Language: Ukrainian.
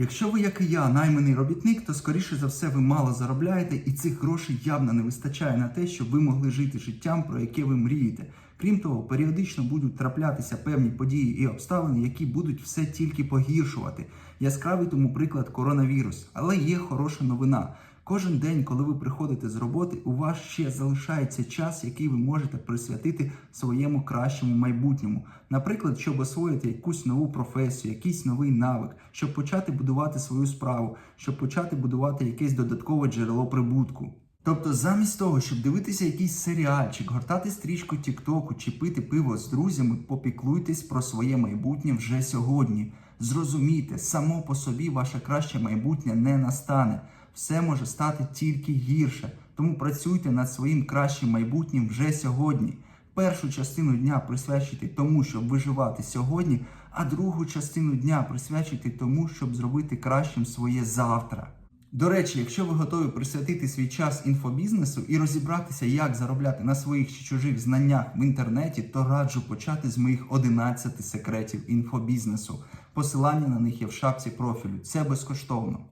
Якщо ви, як і я, найманий робітник, то скоріше за все ви мало заробляєте, і цих грошей явно не вистачає на те, щоб ви могли жити життям, про яке ви мрієте. Крім того, періодично будуть траплятися певні події і обставини, які будуть все тільки погіршувати. Яскравий тому приклад коронавірус. Але є хороша новина. Кожен день, коли ви приходите з роботи, у вас ще залишається час, який ви можете присвятити своєму кращому майбутньому. Наприклад, щоб освоїти якусь нову професію, якийсь новий навик, щоб почати будувати свою справу, щоб почати будувати якесь додаткове джерело прибутку. Тобто, замість того, щоб дивитися якийсь серіальчик, гортати стрічку Тіктоку чи пити пиво з друзями, попіклуйтесь про своє майбутнє вже сьогодні. Зрозумійте, само по собі ваше краще майбутнє не настане. Все може стати тільки гірше. Тому працюйте над своїм кращим майбутнім вже сьогодні. Першу частину дня присвячуйте тому, щоб виживати сьогодні, а другу частину дня присвячуйте тому, щоб зробити кращим своє завтра. До речі, якщо ви готові присвятити свій час інфобізнесу і розібратися, як заробляти на своїх чи чужих знаннях в інтернеті, то раджу почати з моїх 11 секретів інфобізнесу. Посилання на них є в шапці профілю. Це безкоштовно.